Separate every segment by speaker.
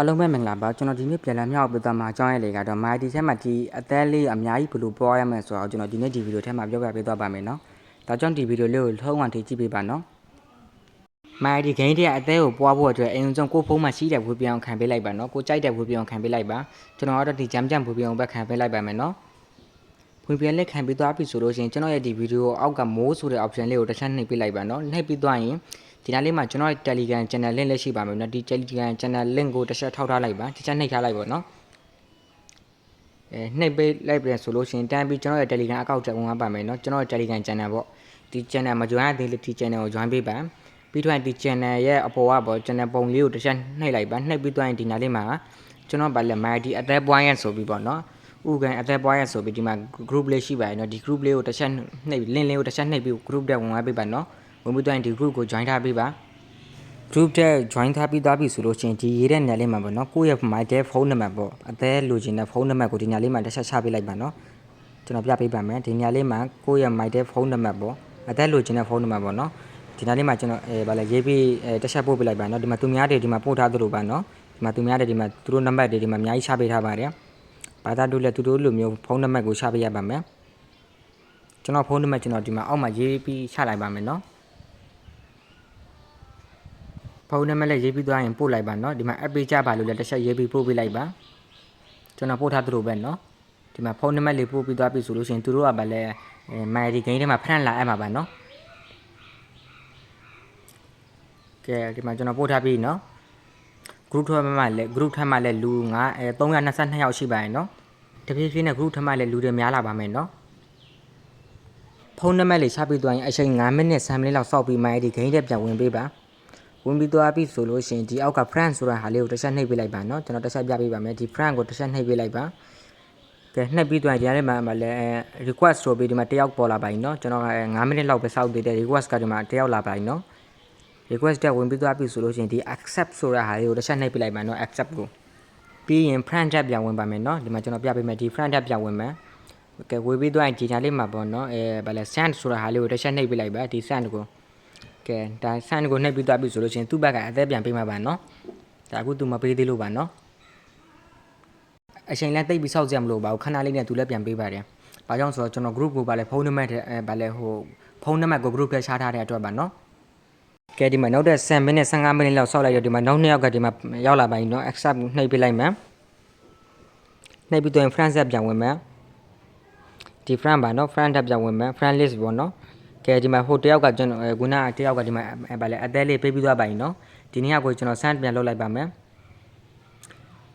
Speaker 1: အားလုံးပဲမင်္ဂလာပါကျွန်တော်ဒီနေ့ပြန်လည်မြောက်ပြသွားမှာအကြောင်းရည်လေးကတော့ MIT ထဲမှာဒီအသက်လေးအများကြီးဘယ်လိုပွားရမလဲဆိုတော့ကျွန်တော်ဒီနေ့ဒီဗီဒီယိုထဲမှာပြောပြပေးသွားပါမယ်နော်ဒါကြောင့်ဒီဗီဒီယိုလေးကိုထုံးဝမ်ထိကြည့်ပေးပါနော် MIT ဂိမ်းတွေကအသက်ကိုပွားဖို့အတွက်အရင်ဆုံးကိုဖုန်းမှာရှိတဲ့ဝေပြောင်ခံပေးလိုက်ပါနော်ကိုကြိုက်တဲ့ဝေပြောင်ခံပေးလိုက်ပါကျွန်တော်ကတော့ဒီဂျမ်ဂျမ်ဝေပြောင်ဘက်ခံပေးလိုက်ပါမယ်နော်ဝင်ပြန်လက်ခံပြီးသွားပြီဆိုလို့ရှိရင်ကျွန်တော်ရဲ့ဒီဗီဒီယိုအောက်ကမိုးဆိုတဲ့ option လေးကိုတစ်ချက်နှိပ်ပေးလိုက်ပါနော်နှိပ်ပြီးသွားရင် ဒီနားလေးမှာကျွန်တော်ရဲ့ Telegram channel link လည်းရှိပါမယ်နော်ဒီ Telegram channel link ကိုတစ်ချက်ထောက်ထားလိုက်ပါတစ်ချက်နှိပ်ထားလိုက်ပါနော်အဲနှိပ်ပေးလိုက်ပြန်ဆိုလို့ရှိရင်တန်းပြီးကျွန်တော်ရဲ့ Telegram account တက်ဝင်သွားပါမယ်နော်ကျွန်တော်ရဲ့ Telegram channel ပေါ့ဒီ channel မ join ရသေးလို့ဒီ channel ကို join ပေးပါပြီးတော့ဒီ channel ရဲ့အပေါ်ကပေါ့ channel ပုံလေးကိုတစ်ချက်နှိပ်လိုက်ပါနှိပ်ပြီးသွားရင်ဒီနားလေးမှာကျွန်တော်ဗာလဲ my ဒီအသက်ပွားရဆိုပြီးပေါ့နော်ဥကန်အသက်ပွားရဆိုပြီးဒီမှာ group လေးရှိပါတယ်နော်ဒီ group လေးကိုတစ်ချက်နှိပ် link လေးကိုတစ်ချက်နှိပ်ပြီး group တက်ဝင်သွားပေးပါနော် ဝင်ပြီးတော့ဒီ group ကို join ထားပေးပါ group တက် join ထားပြီးသားပြီဆိုလို့ရှိရင်ဒီရေးတဲ့နေရာလေးမှာပေါ့နော်ကိုယ့်ရဲ့ my dev phone number ပေါ့အသက်လိုချင်တဲ့ phone number ကိုဒီနေရာလေးမှာတစ်ချက်ချပေးလိုက်ပါနော်ကျွန်တော်ပြပေးပါမယ်ဒီနေရာလေးမှာကိုယ့်ရဲ့ my dev phone number ပေါ့အသက်လိုချင်တဲ့ phone number ပေါ့နော်ဒီနားလေးမှာကျွန်တော်အဲဗာလဲရေးပြီးအဲတစ်ချက်ပို့ပေးလိုက်ပါနော်ဒီမှာသူများတွေဒီမှာပို့ထားသလိုပါနော်ဒီမှာသူများတွေဒီမှာသူတို့နံပါတ်တွေဒီမှာအများကြီးချပေးထားပါတယ်ဘာသာတို့လည်းသူတို့လိုမျိုးဖုန်းနံပါတ်ကိုချပေးရပါမယ်ကျွန်တော်ဖုန်းနံပါတ်ကျွန်တော်ဒီမှာအောက်မှာရေးပြီးချလိုက်ပါမယ်နော် ဖုန်းနံပါတ်လည်းရေးပြီးသွားရင်ပို့လိုက်ပါနော်ဒီမှာ app ပေးကြပါလို့လည်းတစ်ချက်ရေးပြီးပို့ပေးလိုက်ပါကျွန်တော်ပို့ထားသလိုပဲနော်ဒီမှာဖုန်းနံပါတ်လေးပို့ပြီးသွားပြီဆိုလို့ရှိရင်သူတို့ကဗာလဲအဲ my ID ဂိမ်းထဲမှာဖရန့်လာအပ်မှာပါနော်ကဲဒီမှာကျွန်တော်ပို့ထားပြီနော် group ထမှာလည်း group ထမှာလည်းလူ9အဲ322ယောက်ရှိပါရင်နော်တဖြည်းဖြည်းနဲ့ group ထမှာလည်းလူတွေများလာပါမယ်နော်ဖုန်းနံပါတ်လေးချပေးသွားရင်အချိန်9မိနစ်10မိနစ်လောက်စောက်ပြီးမှအဲ့ဒီဂိမ်းတက်ပြန်ဝင်ပေးပါ ဝင်ပြီးသွားပြီဆိုလို့ရှိရင်ဒီအောက်က friend ဆိုတဲ့ဟာလေးကိုတစ်ချက်နှိပ်ပေးလိုက်ပါနော်ကျွန်တော်တစ်ချက်ပြပေးပါမယ်ဒီ friend ကိုတစ်ချက်နှိပ်ပေးလိုက်ပါကဲနှိပ်ပြီးသွားရင်ဒီထဲမှာမှလည်း request ဆိုပြီးဒီမှာတယောက်ပေါ်လာပါပြီနော်ကျွန်တော်က9မိနစ်လောက်ပဲစောက်သေးတယ် request ကဒီမှာတယောက်လာပါပြီနော် request တက်ဝင်ပြီးသွားပြီဆိုလို့ရှိရင်ဒီ accept ဆိုတဲ့ဟာလေးကိုတစ်ချက်နှိပ်ပြလိုက်ပါနော် accept ကိုပြီးရင် friend tab ပြန်ဝင်ပါမယ်နော်ဒီမှာကျွန်တော်ပြပေးမယ်ဒီ friend tab ပြန်ဝင်မယ်ကဲဝေပြီးသွားရင်ဒီညာလေးမှာပေါ့နော်အဲဗာလဲ send ဆိုတဲ့ဟာလေးကိုတစ်ချက်နှိပ်ပြလိုက်ပါဒီ send ကို ကဲဒါ send ကိုနှိပ်ပြီးသွားပြီဆိုလို့ရှိရင်သူ့ဘက်ကအသက်ပြန်ပေးမှာပါနော်ဒါအခုသူမပေးသေးလို့ပါနော်အချိန်လည်းတိတ်ပြီးစောက်ကြမလို့ပါဘူးခဏလေးနဲ့သူလည်းပြန်ပေးပါတယ်။ဘာကြောင့်ဆိုတော့ကျွန်တော် group ကိုဗာလဲဖုန်းနံပါတ်အဲဗာလဲဟိုဖုန်းနံပါတ်ကို group ထဲချထားတဲ့အတွက်ပါနော်။ကဲဒီမှာနောက်တဲ့10မိနစ်15မိနစ်လောက်စောက်လိုက်တော့ဒီမှာနောက်နှစ်ယောက်ကဒီမှာရောက်လာပါပြီနော် accept နှိပ်ပေးလိုက်မယ်နှိပ်ပြီးတော့ friend set ပြန်ဝင်မယ်ဒီ friend ပါနော် friend tab ပြန်ဝင်မယ် friend list ပေါ့နော် ကဲဒီမှာဟိုတယောက်ကကျွန်တော်ခုနကတယောက်ကဒီမှာဘာလဲအသက်လေးပေးပြီးသွားပါပြီနော်ဒီနေ့ကကိုကျွန်တော်ဆန့်ပြန်လုပ်လိုက်ပါမယ်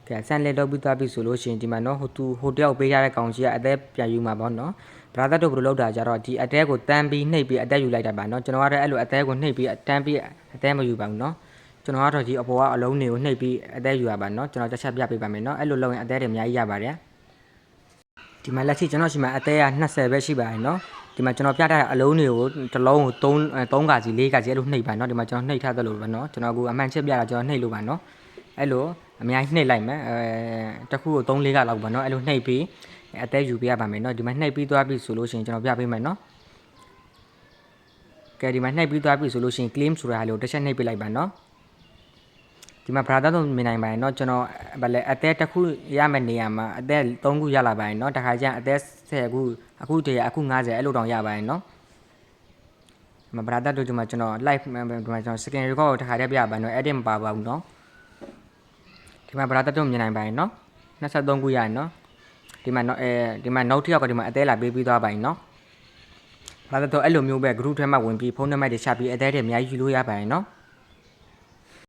Speaker 1: ကဲဆန်လက်တော့ပြီးသွားပြီဆိုလို့ရှိရင်ဒီမှာနော်ဟိုသူဟိုတယောက်ပေးရတဲ့ကောင်ကြီးကအသက်ပြန်ယူမှာပေါ့နော်ဘရာသာတို့ဘယ်လိုလုပ်တာကြတော့ဒီအသက်ကိုတန်းပြီးနှိပ်ပြီးအသက်ယူလိုက်တာပါနော်ကျွန်တော်ကတော့အဲ့လိုအသက်ကိုနှိပ်ပြီးတန်းပြီးအသက်မယူပါဘူးနော်ကျွန်တော်ကတော့ဒီအပေါ်ကအလုံးတွေကိုနှိပ်ပြီးအသက်ယူရပါနော်ကျွန်တော်တစ်ချက်ပြပေးပါမယ်နော်အဲ့လိုလုပ်ရင်အသက်တွေအများကြီးရပါတယ်ဒီမှာလက်ရှိကျွန်တော်ရှိမှာအသက်က20ပဲရှိပါတယ်နော် ဒီမှာကျွန်တော်ပြထားတဲ့အလုံးတွေကိုတစ်လုံးကို3 3ကကြီး4ကကြီးအဲ့လိုနှိပ်ပါเนาะဒီမှာကျွန်တော်နှိပ်ထားသလိုပဲเนาะကျွန်တော်ကအမှန်ချက်ပြတာကျွန်တော်နှိပ်လို့ပါเนาะအဲ့လိုအများကြီးနှိပ်လိုက်မယ်အဲတစ်ခုကို3 4ကလောက်ပါเนาะအဲ့လိုနှိပ်ပြီးအသေးယူပေးရပါမယ်เนาะဒီမှာနှိပ်ပြီးသွားပြီဆိုလို့ရှိရင်ကျွန်တော်ပြပေးမယ်เนาะကဲဒီမှာနှိပ်ပြီးသွားပြီဆိုလို့ရှိရင် claim ဆိုတာဟာလေးကိုတစ်ချက်နှိပ်ပေးလိုက်ပါเนาะ ဒီမှာ brother တို့မြင်နိုင်ပါတယ်เนาะကျွန်တော်ဗာလဲအသက်တစ်ခုရမယ့်နေရာမှာအသက်3ခုရလာပါတယ်เนาะတခါကျရင်အသက်10ခုအခုတည်းအခု90အဲ့လိုတောင်ရပါတယ်เนาะဒီမှာ brother တို့ဒီမှာကျွန်တော် live ဒီမှာကျွန်တော် screen record ကိုတခါတည်းပြပါเนาะ edit မပါပါဘူးเนาะဒီမှာ brother တို့မြင်နိုင်ပါတယ်เนาะ23ခုရရင်เนาะဒီမှာနော်အဲဒီမှာနောက်တစ်ယောက်ကဒီမှာအသေးလာပေးပြီးသွားပါရင်နော်။ဘာလို့တော့အဲ့လိုမျိုးပဲ group ထဲမှာဝင်ပြီးဖုန်းနံပါတ်တွေချပြီးအသေးတွေအများကြီးယူလို့ရပါရင်နော်။